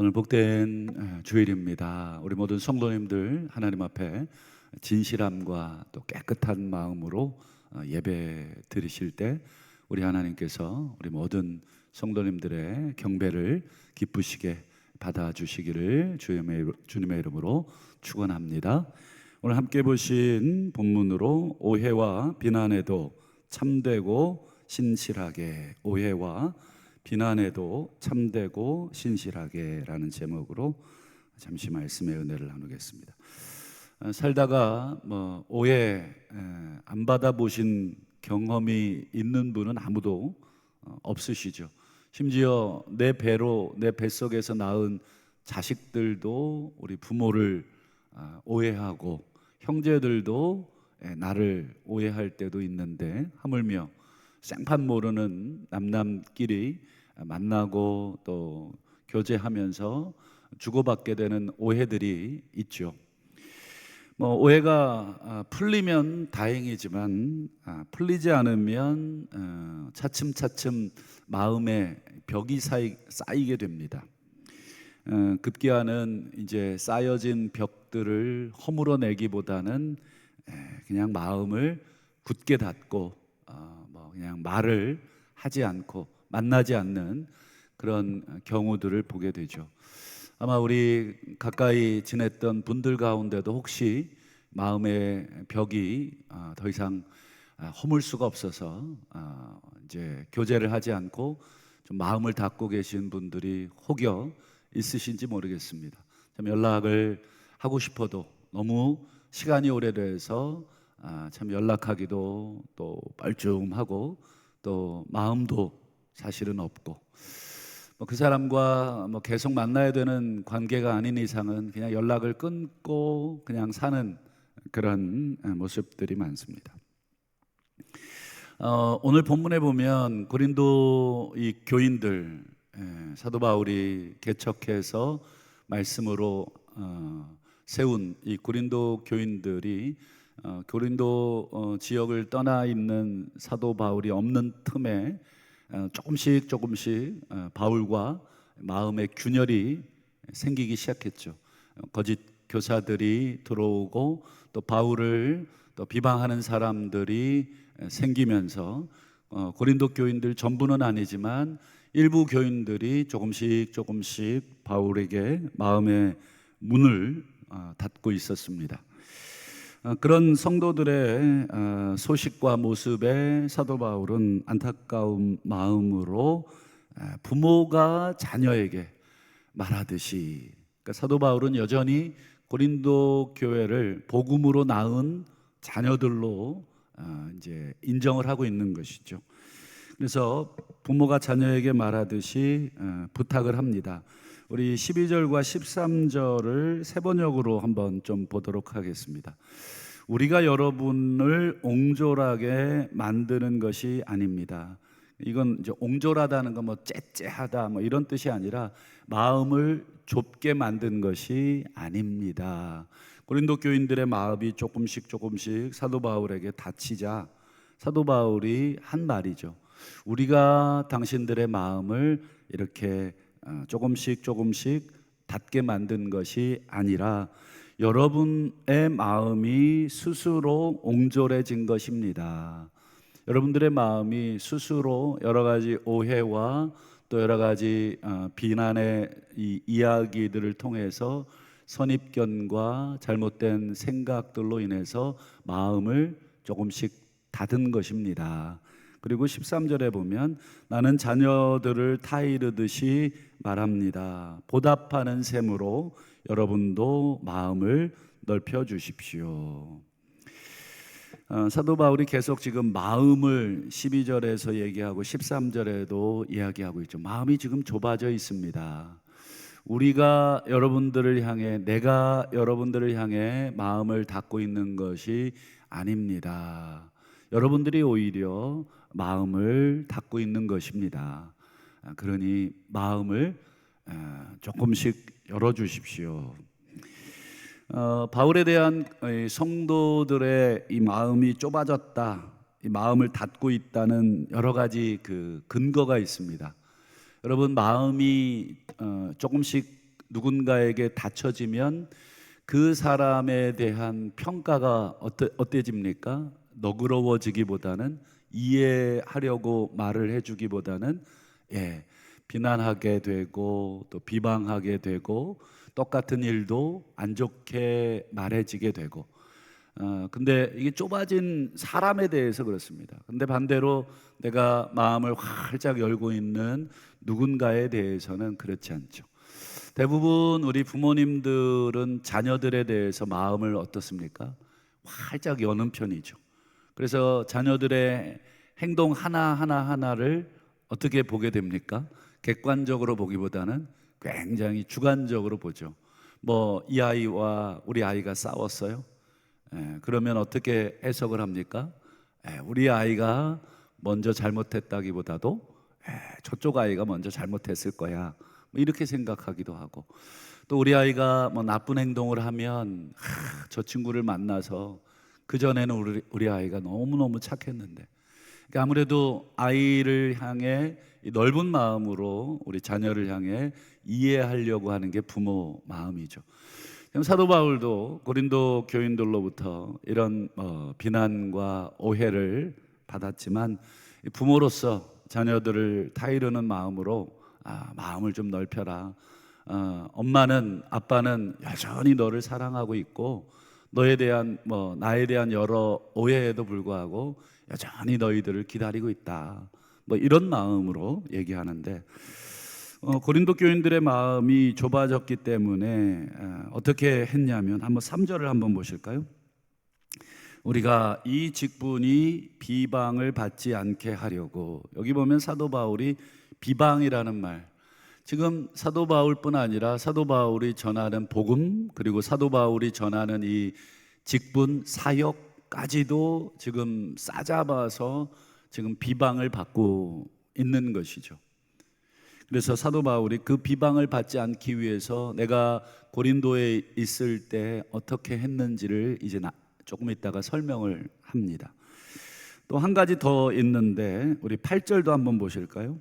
오늘 복된 주일입니다. 우리 모든 성도님들 하나님 앞에 진실함과 또 깨끗한 마음으로 어, 예배 드리실 때 우리 하나님께서 우리 모든 성도님들의 경배를 기쁘시게 받아 주시기를 주님의, 주님의 이름으로 축원합니다. 오늘 함께 보신 본문으로 오해와 비난에도 참되고 신실하게 오해와 비난에도 참되고 신실하게라는 제목으로 잠시 말씀의 은혜를 나누겠습니다. 어, 살다가 뭐 오해 안 받아 보신 경험이 있는 분은 아무도 어, 없으시죠. 심지어 내 배로 내 뱃속에서 낳은 자식들도 우리 부모를 아, 오해하고 형제들도 예, 나를 오해할 때도 있는데 하물며 생판 모르는 남남끼리 만나고 또 교제하면서 주고받게 되는 오해들이 있죠. 뭐 오해가 아, 풀리면 다행이지만 아, 풀리지 않으면 어, 차츰차츰 마음에 벽이 쌓이게 됩니다. 어, 급기야는 이제 쌓여진 벽들을 허물어내기보다는 그냥 마음을 굳게 닫고 그냥 말을 하지 않고 만나지 않는 그런 경우들을 보게 되죠. 아마 우리 가까이 지냈던 분들 가운데도 혹시 마음의 벽이 아, 더 이상 아, 허물 수가 없어서 아, 이제 교제를 하지 않고 좀 마음을 닫고 계신 분들이 혹여 있으신지 모르겠습니다. 참 연락을 하고 싶어도 너무 시간이 오래돼서 참 연락하기도 또 뻘쭘하고 또 마음도 사실은 없고 뭐 그 사람과 뭐 계속 만나야 되는 관계가 아닌 이상은 그냥 연락을 끊고 그냥 사는 그런 모습들이 많습니다. 어, 오늘 본문에 보면 고린도 이 교인들 예, 사도 바울이 개척해서 말씀으로 어, 세운 이 고린도 교인들이 어, 고린도 어, 지역을 떠나 있는 사도 바울이 없는 틈에 어, 조금씩 조금씩 어, 바울과 마음의 균열이 생기기 시작했죠. 어, 거짓 교사들이 들어오고 또 바울을 또 비방하는 사람들이 생기면서 고린도 교인들 전부는 아니지만 일부 교인들이 조금씩 조금씩 바울에게 마음의 문을 닫고 있었습니다. 어, 그런 성도들의 어, 소식과 모습에 사도 바울은 안타까운 마음으로 부모가 자녀에게 말하듯이 그러니까 사도 바울은 여전히 고린도 교회를 복음으로 낳은 자녀들로 어, 이제 인정을 하고 있는 것이죠. 그래서 부모가 자녀에게 말하듯이 부탁을 합니다. 우리 12절과 13절을 세 번역으로 한번 좀 보도록 하겠습니다. 우리가 여러분을 옹졸하게 만드는 것이 아닙니다. 이건 이제 옹졸하다는 건뭐 째째하다 뭐 이런 뜻이 아니라 마음을 좁게 만든 것이 아닙니다. 고린도 교인들의 마음이 조금씩 조금씩 사도 바울에게 닫히자 사도 바울이 한 말이죠. 우리가 당신들의 마음을 이렇게 어, 조금씩 조금씩 닫게 만든 것이 아니라 여러분의 마음이 스스로 옹졸해진 것입니다. 여러분들의 마음이 스스로 여러 가지 오해와 또 여러 가지 어, 비난의 이 이야기들을 통해서 선입견과 잘못된 생각들로 인해서 마음을 조금씩 닫은 것입니다. 그리고 13절에 보면 나는 자녀들을 타이르듯이 말합니다. 보답하는 셈으로 여러분도 마음을 넓혀 주십시오. 어, 사도 바울이 계속 지금 마음을 12절에서 얘기하고 13절에도 이야기하고 있죠. 마음이 지금 좁아져 있습니다. 우리가 여러분들을 향해 내가 여러분들을 향해 마음을 닫고 있는 것이 아닙니다. 여러분들이 오히려 마음을 닫고 있는 것입니다. 아, 그러니 마음을 아, 조금씩 열어 주십시오. 어, 바울에 대한 성도들의 이 마음이 좁아졌다, 이 마음을 닫고 있다는 여러 가지 그 근거가 있습니다. 여러분 마음이 어, 조금씩 누군가에게 다쳐지면 그 사람에 대한 평가가 어떠, 어때집니까? 너그러워지기보다는 이해하려고 말을 해주기보다는 예, 비난하게 되고 또 비방하게 되고 똑같은 일도 안 좋게 말해지게 되고 어, 근데 이게 좁아진 사람에 대해서 그렇습니다. 근데 반대로 내가 마음을 활짝 열고 있는 누군가에 대해서는 그렇지 않죠. 대부분 우리 부모님들은 자녀들에 대해서 마음을 어떻습니까? 활짝 여는 편이죠. 그래서 자녀들의 행동 하나 하나 하나를 어떻게 보게 됩니까? 객관적으로 보기보다는 굉장히 주관적으로 보죠. 뭐 이 아이와 우리 아이가 싸웠어요. 예, 그러면 어떻게 해석을 합니까? 예, 우리 아이가 먼저 잘못했다기보다도 예, 저쪽 아이가 먼저 잘못했을 거야. 뭐 이렇게 생각하기도 하고 또 우리 아이가 뭐 나쁜 행동을 하면 하, 저 친구를 만나서 그 전에는 우리, 우리 아이가 너무 너무 착했는데 그러니까 아무래도 아이를 향해 이 넓은 마음으로 우리 자녀를 향해 이해하려고 하는 게 부모 마음이죠. 사도 바울도 고린도 교인들로부터 이런 어, 비난과 오해를 받았지만 이 부모로서 자녀들을 타이르는 마음으로 아, 마음을 좀 넓혀라. 어, 엄마는 아빠는 여전히 너를 사랑하고 있고 너에 대한 뭐 나에 대한 여러 오해에도 불구하고 여전히 너희들을 기다리고 있다. 뭐 이런 마음으로 얘기하는데 어, 고린도 교인들의 마음이 좁아졌기 때문에 어, 어떻게 했냐면 한번 3절을 한번 보실까요? 우리가 이 직분이 비방을 받지 않게 하려고 여기 보면 사도 바울이 비방이라는 말 지금 사도 바울뿐 아니라 사도 바울이 전하는 복음 그리고 사도 바울이 전하는 이 직분 사역까지도 지금 싸잡아서 지금 비방을 받고 있는 것이죠. 그래서 사도 바울이 그 비방을 받지 않기 위해서 내가 고린도에 있을 때 어떻게 했는지를 이제 나, 조금 있다가 설명을 합니다. 또 한 가지 더 있는데 우리 8절도 한번 보실까요?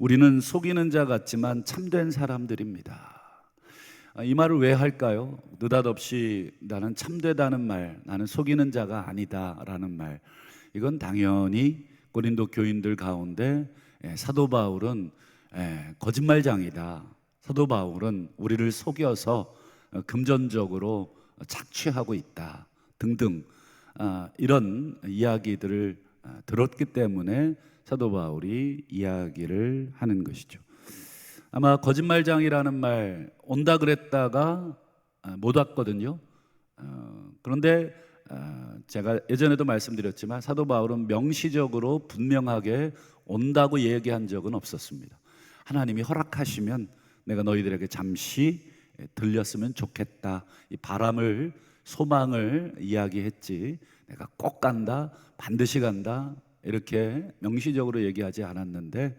우리는 속이는 자 같지만 참된 사람들입니다. 아, 이 말을 왜 할까요? 느닷없이 나는 참되다는 말, 나는 속이는 자가 아니다라는 말. 이건 당연히 고린도 교인들 가운데 예, 사도 바울은 예, 거짓말장이다. 사도 바울은 우리를 속여서 어, 금전적으로 착취하고 있다. 등등 아, 이런 이야기들을 아, 들었기 때문에 사도 바울이 이야기를 하는 것이죠. 아마 거짓말장이라는 말 온다 그랬다가 아, 못 왔거든요. 어, 그런데 제가 예전에도 말씀드렸지만 사도 바울은 명시적으로 분명하게 온다고 얘기한 적은 없었습니다. 하나님이 허락하시면 내가 너희들에게 잠시 들렸으면 좋겠다. 이 바람을 소망을 이야기했지. 내가 꼭 간다, 반드시 간다 이렇게 명시적으로 얘기하지 않았는데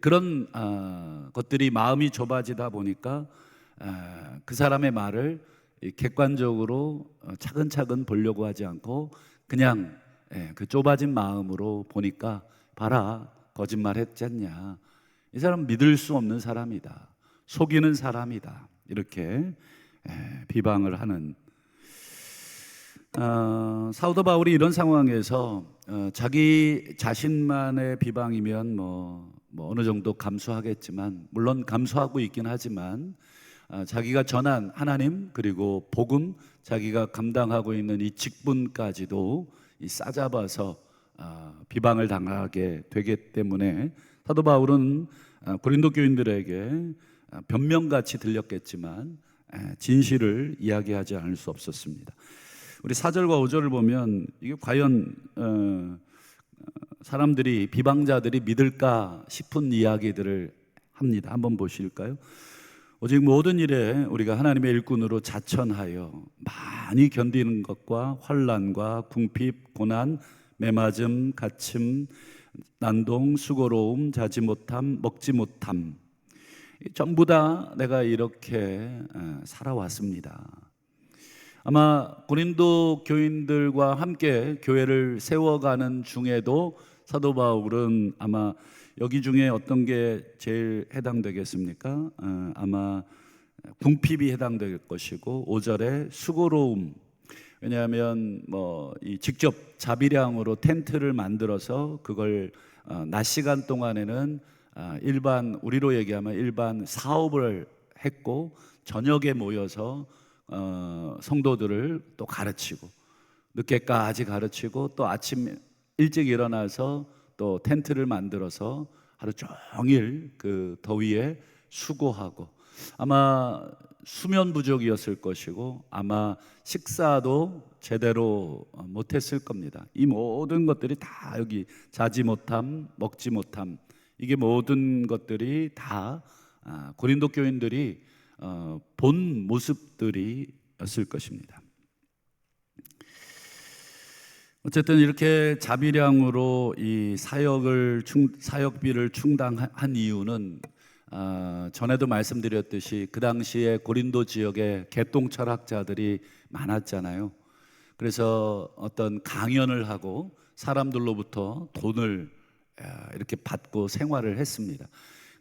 그런 어, 것들이 마음이 좁아지다 보니까 어, 그 사람의 말을 객관적으로 어, 차근차근 보려고 하지 않고 그냥 예, 그 좁아진 마음으로 보니까 봐라 거짓말 했지 않냐 이 사람 믿을 수 없는 사람이다. 속이는 사람이다. 이렇게 비방을 하는 어, 사우더 바울이 이런 상황에서 어, 자기 자신만의 비방이면 뭐, 뭐, 어느 정도 감수하겠지만 물론 감수하고 있긴 하지만 어, 자기가 전한 하나님 그리고 복음 자기가 감당하고 있는 이 직분까지도 이 싸잡아서 어, 비방을 당하게 되기 때문에 사도 바울은 어, 고린도 교인들에게 어, 변명같이 들렸겠지만 진실을 이야기하지 않을 수 없었습니다. 우리 4절과 5절을 보면 이게 과연 사람들이 비방자들이 믿을까 싶은 이야기들을 합니다. 한번 보실까요? 오직 모든 일에 우리가 하나님의 일꾼으로 자천하여 많이 견디는 것과 환란과 궁핍, 고난, 매맞음, 갇힘, 난동, 수고로움, 자지 못함, 먹지 못함. 전부 다 내가 이렇게 살아왔습니다. 아마 고린도 교인들과 함께 교회를 세워가는 중에도 사도 바울은 아마 여기 중에 어떤 게 제일 해당되겠습니까? 아마 궁핍이 해당될 것이고 5절에 수고로움 왜냐하면 뭐이 직접 자비량으로 텐트를 만들어서 그걸 어, 낮 시간 동안에는 아, 일반 우리로 얘기하면 일반 사업을 했고 저녁에 모여서 어, 성도들을 또 가르치고 늦게까지 가르치고 또 아침 일찍 일어나서 또 텐트를 만들어서 하루 종일 그 더위에 수고하고 아마 수면 부족이었을 것이고 아마 식사도 제대로 못했을 겁니다. 이 모든 것들이 다 여기 자지 못함, 먹지 못함 이게 모든 것들이 다 아, 고린도 교인들이 어, 본 모습들이었을 것입니다. 어쨌든 이렇게 자비량으로 이 사역을 충, 사역비를 충당한 이유는 아, 전에도 말씀드렸듯이 그 당시에 고린도 지역에 개똥 철학자들이 많았잖아요. 그래서 어떤 강연을 하고 사람들로부터 돈을 아, 이렇게 받고 생활을 했습니다.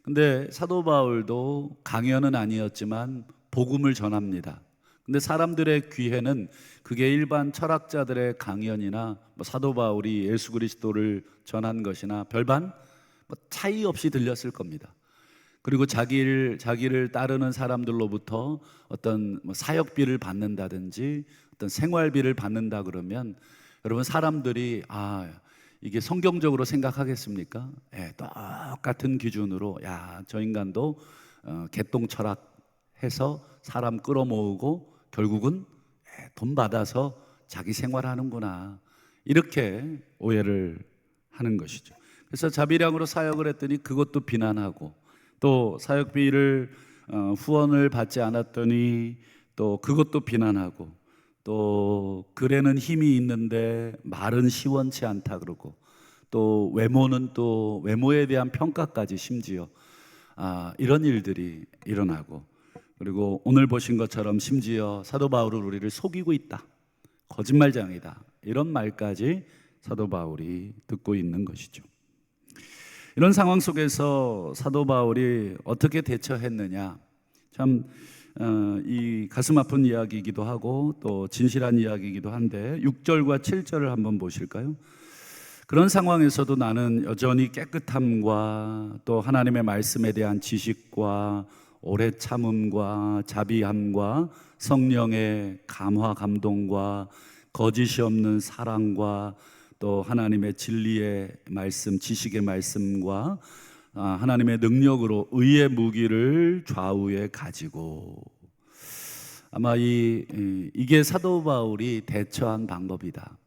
근데 사도 바울도 강연은 아니었지만 복음을 전합니다. 근데 사람들의 귀에는 그게 일반 철학자들의 강연이나 뭐 사도 바울이 예수 그리스도를 전한 것이나 별반 뭐 차이 없이 들렸을 겁니다. 그리고 자기를 자기를 따르는 사람들로부터 어떤 뭐 사역비를 받는다든지 어떤 생활비를 받는다 그러면 여러분 사람들이 아 이게 성경적으로 생각하겠습니까? 예, 똑같은 기준으로 야 저 인간도 어, 개똥 철학해서 사람 끌어모으고 결국은 예, 돈 받아서 자기 생활하는구나 이렇게 오해를 하는 것이죠. 그래서 자비량으로 사역을 했더니 그것도 비난하고 또 사역비를 어, 후원을 받지 않았더니 또 그것도 비난하고 또 글에는 힘이 있는데 말은 시원치 않다 그러고 또 외모는 또 외모에 대한 평가까지 심지어 아, 이런 일들이 일어나고 그리고 오늘 보신 것처럼 심지어 사도 바울은 우리를 속이고 있다. 거짓말장이다. 이런 말까지 사도 바울이 듣고 있는 것이죠. 이런 상황 속에서 사도 바울이 어떻게 대처했느냐? 참, 어, 이 가슴 아픈 이야기이기도 하고 또 진실한 이야기이기도 한데 6절과 7절을 한번 보실까요? 그런 상황에서도 나는 여전히 깨끗함과 또 하나님의 말씀에 대한 지식과 오래 참음과 자비함과 성령의 감화 감동과 거짓이 없는 사랑과 또 하나님의 진리의 말씀, 지식의 말씀과 아, 하나님의 능력으로 의의 무기를 좌우에 가지고 아마 이 이게 사도 바울이 대처한 방법이다.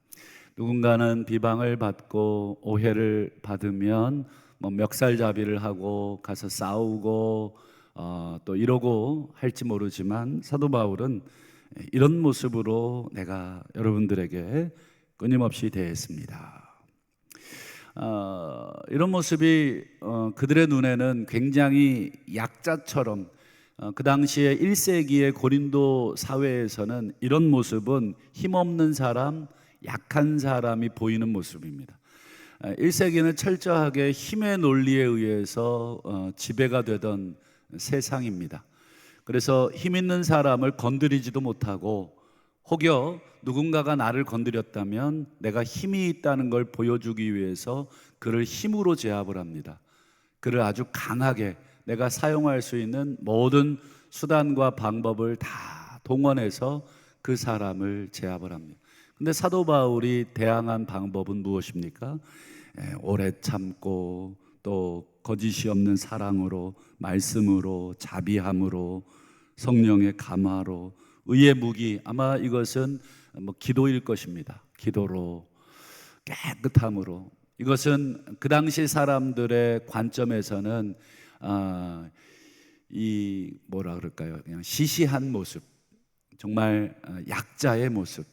누군가는 비방을 받고 오해를 받으면 뭐 멱살잡이를 하고 가서 싸우고 어, 또 이러고 할지 모르지만 사도 바울은 이런 모습으로 내가 여러분들에게 끊임없이 대했습니다. 어, 이런 모습이 어, 그들의 눈에는 굉장히 약자처럼 어, 그 당시에 1세기의 고린도 사회에서는 이런 모습은 힘없는 사람, 약한 사람이 보이는 모습입니다. 1세기는 철저하게 힘의 논리에 의해서 어, 지배가 되던 세상입니다. 그래서 힘 있는 사람을 건드리지도 못하고 혹여 누군가가 나를 건드렸다면 내가 힘이 있다는 걸 보여주기 위해서 그를 힘으로 제압을 합니다. 그를 아주 강하게 내가 사용할 수 있는 모든 수단과 방법을 다 동원해서 그 사람을 제압을 합니다. 근데 사도 바울이 대항한 방법은 무엇입니까? 예, 오래 참고 또 거짓이 없는 사랑으로 말씀으로 자비함으로 성령의 감화로 의의 무기 아마 이것은 뭐 기도일 것입니다. 기도로 깨끗함으로 이것은 그 당시 사람들의 관점에서는 아, 이 뭐라 그럴까요? 그냥 시시한 모습, 정말 어, 약자의 모습.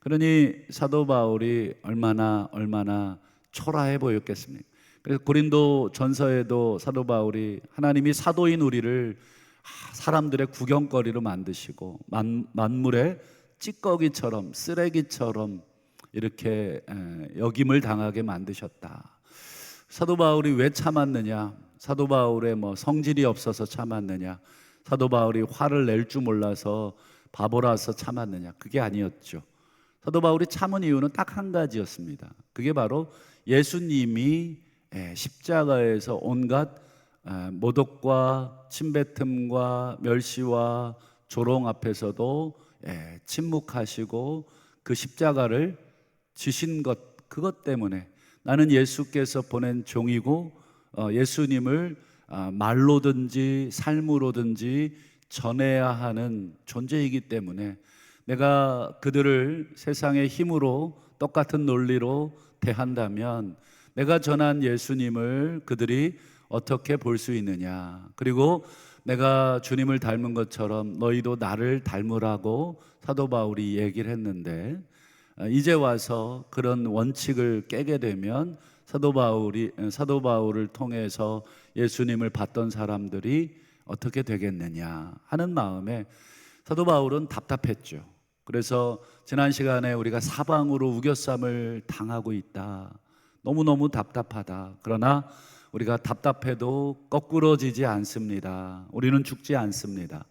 그러니 사도 바울이 얼마나 얼마나 초라해 보였겠습니까? 그래서 고린도 전서에도 사도 바울이 하나님이 사도인 우리를 사람들의 구경거리로 만드시고 만, 만물의 찌꺼기처럼 쓰레기처럼 이렇게 여김을 당하게 만드셨다. 사도 바울이 왜 참았느냐? 사도 바울의 뭐 성질이 없어서 참았느냐? 사도 바울이 화를 낼 줄 몰라서 바보라서 참았느냐? 그게 아니었죠. 사도 바울이 참은 이유는 딱 한 가지였습니다. 그게 바로 예수님이 예, 십자가에서 온갖 아, 모독과 침뱉음과 멸시와 조롱 앞에서도 예, 침묵하시고 그 십자가를 지신 것 그것 때문에 나는 예수께서 보낸 종이고 어, 예수님을 아, 말로든지 삶으로든지 전해야 하는 존재이기 때문에 내가 그들을 세상의 힘으로 똑같은 논리로 대한다면 내가 전한 예수님을 그들이 어떻게 볼 수 있느냐. 그리고 내가 주님을 닮은 것처럼 너희도 나를 닮으라고 사도 바울이 얘기를 했는데 아, 이제 와서 그런 원칙을 깨게 되면 사도 바울이 사도 바울을 통해서 예수님을 봤던 사람들이 어떻게 되겠느냐 하는 마음에 사도 바울은 답답했죠. 그래서 지난 시간에 우리가 사방으로 우겨쌈을 당하고 있다. 너무너무 답답하다. 그러나 우리가 답답해도 거꾸러지지 않습니다. 우리는 죽지 않습니다.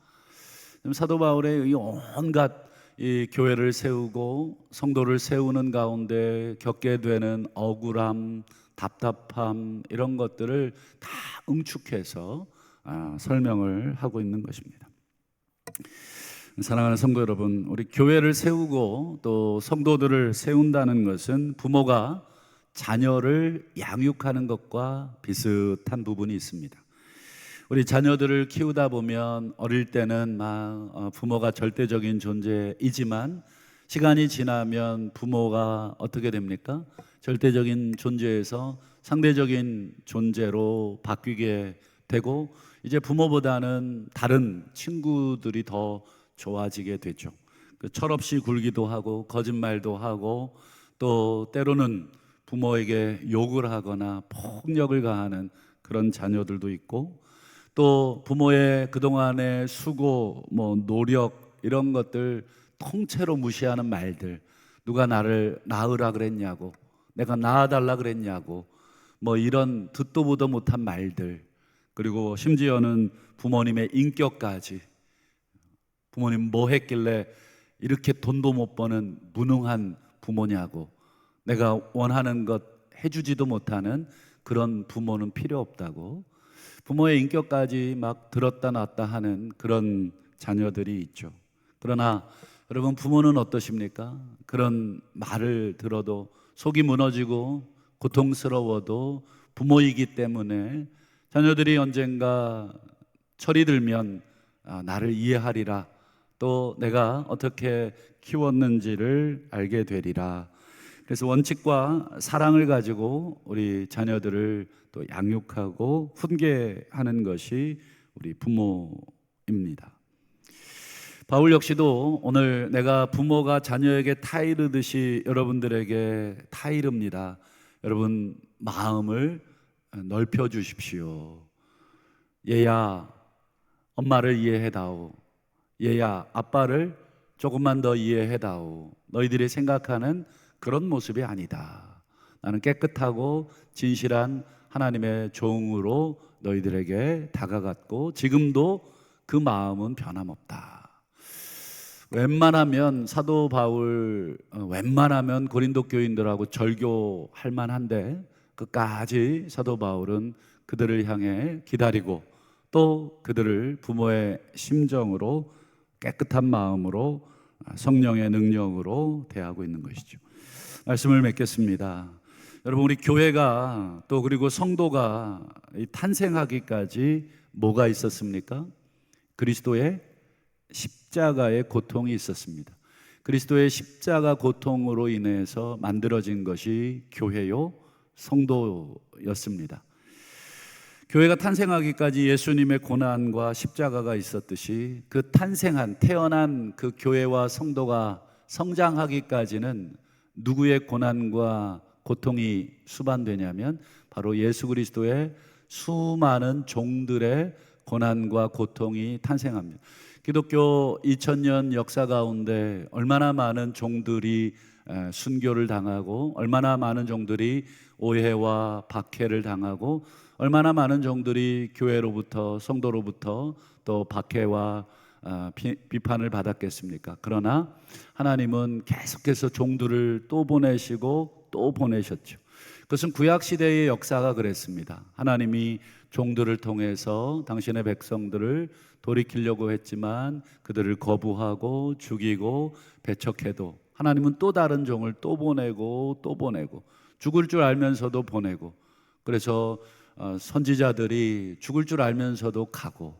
사도 바울의 이 온갖 이 교회를 세우고 성도를 세우는 가운데 겪게 되는 억울함, 답답함 이런 것들을 다 응축해서 아, 설명을 하고 있는 것입니다. 사랑하는 성도 여러분, 우리 교회를 세우고 또 성도들을 세운다는 것은 부모가 자녀를 양육하는 것과 비슷한 부분이 있습니다. 우리 자녀들을 키우다 보면 어릴 때는 막 어, 부모가 절대적인 존재이지만 시간이 지나면 부모가 어떻게 됩니까? 절대적인 존재에서 상대적인 존재로 바뀌게 되고 이제 부모보다는 다른 친구들이 더 좋아지게 되죠. 그 철없이 굴기도 하고 거짓말도 하고 또 때로는 부모에게 욕을 하거나 폭력을 가하는 그런 자녀들도 있고 또 부모의 그동안의 수고, 뭐 노력 이런 것들 통째로 무시하는 말들. 누가 나를 낳으라 그랬냐고 내가 낳아달라 그랬냐고 뭐 이런 듣도 보도 못한 말들. 그리고 심지어는 부모님의 인격까지. 부모님 뭐 했길래 이렇게 돈도 못 버는 무능한 부모냐고 내가 원하는 것 해주지도 못하는 그런 부모는 필요 없다고 부모의 인격까지 막 들었다 놨다 하는 그런 자녀들이 있죠. 그러나 여러분 부모는 어떠십니까? 그런 말을 들어도 속이 무너지고 고통스러워도 부모이기 때문에 자녀들이 언젠가 철이 들면 아, 나를 이해하리라 또 내가 어떻게 키웠는지를 알게 되리라 그래서 원칙과 사랑을 가지고 우리 자녀들을 또 양육하고 훈계하는 것이 우리 부모입니다. 바울 역시도 오늘 내가 부모가 자녀에게 타이르듯이 여러분들에게 타이릅니다. 여러분 마음을 넓혀 주십시오. 얘야 엄마를 이해해다오. 얘야 아빠를 조금만 더 이해해다오. 너희들이 생각하는 그런 모습이 아니다. 나는 깨끗하고 진실한 하나님의 종으로 너희들에게 다가갔고 지금도 그 마음은 변함없다. 웬만하면 사도 바울 어, 웬만하면 고린도 교인들하고 절교할 만한데 끝까지 사도 바울은 그들을 향해 기다리고 또 그들을 부모의 심정으로 깨끗한 마음으로 성령의 능력으로 대하고 있는 것이죠. 말씀을 맺겠습니다. 여러분 우리 교회가 또 그리고 성도가 탄생하기까지 뭐가 있었습니까? 그리스도의 십자가의 고통이 있었습니다. 그리스도의 십자가 고통으로 인해서 만들어진 것이 교회요 성도였습니다. 교회가 탄생하기까지 예수님의 고난과 십자가가 있었듯이 그 탄생한 태어난 그 교회와 성도가 성장하기까지는 누구의 고난과 고통이 수반되냐면 바로 예수 그리스도의 수많은 종들의 고난과 고통이 탄생합니다. 기독교 2000년 역사 가운데 얼마나 많은 종들이 순교를 당하고 얼마나 많은 종들이 오해와 박해를 당하고 얼마나 많은 종들이 교회로부터 성도로부터 또 박해와 아, 비, 비판을 받았겠습니까? 그러나 하나님은 계속해서 종들을 또 보내시고 또 보내셨죠. 그것은 구약 시대의 역사가 그랬습니다. 하나님이 종들을 통해서 당신의 백성들을 돌이키려고 했지만 그들을 거부하고 죽이고 배척해도 하나님은 또 다른 종을 또 보내고 또 보내고 죽을 줄 알면서도 보내고 그래서 어, 선지자들이 죽을 줄 알면서도 가고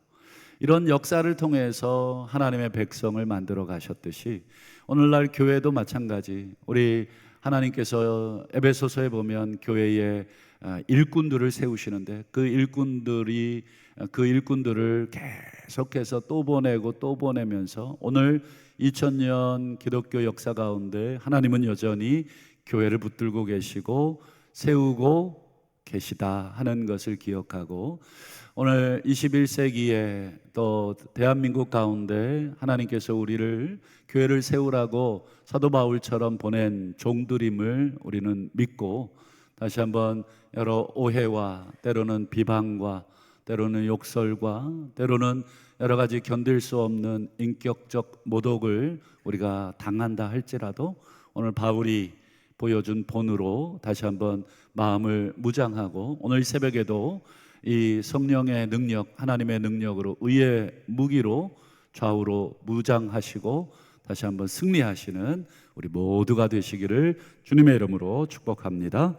이런 역사를 통해서 하나님의 백성을 만들어 가셨듯이 오늘날 교회도 마찬가지. 우리 하나님께서 에베소서에 보면 교회에 아, 일꾼들을 세우시는데 그 일꾼들이 그 일꾼들을 계속해서 또 보내고 또 보내면서 오늘 2000년 기독교 역사 가운데 하나님은 여전히 교회를 붙들고 계시고 세우고 계시다 하는 것을 기억하고 오늘 21세기에 또 대한민국 가운데 하나님께서 우리를 교회를 세우라고 사도 바울처럼 보낸 종들임을 우리는 믿고 다시 한번 여러 오해와 때로는 비방과 때로는 욕설과 때로는 여러 가지 견딜 수 없는 인격적 모독을 우리가 당한다 할지라도 오늘 바울이 보여준 본으로 다시 한번 마음을 무장하고 오늘 새벽에도 이 성령의 능력, 하나님의 능력으로 의의 무기로 좌우로 무장하시고 다시 한번 승리하시는 우리 모두가 되시기를 주님의 이름으로 축복합니다.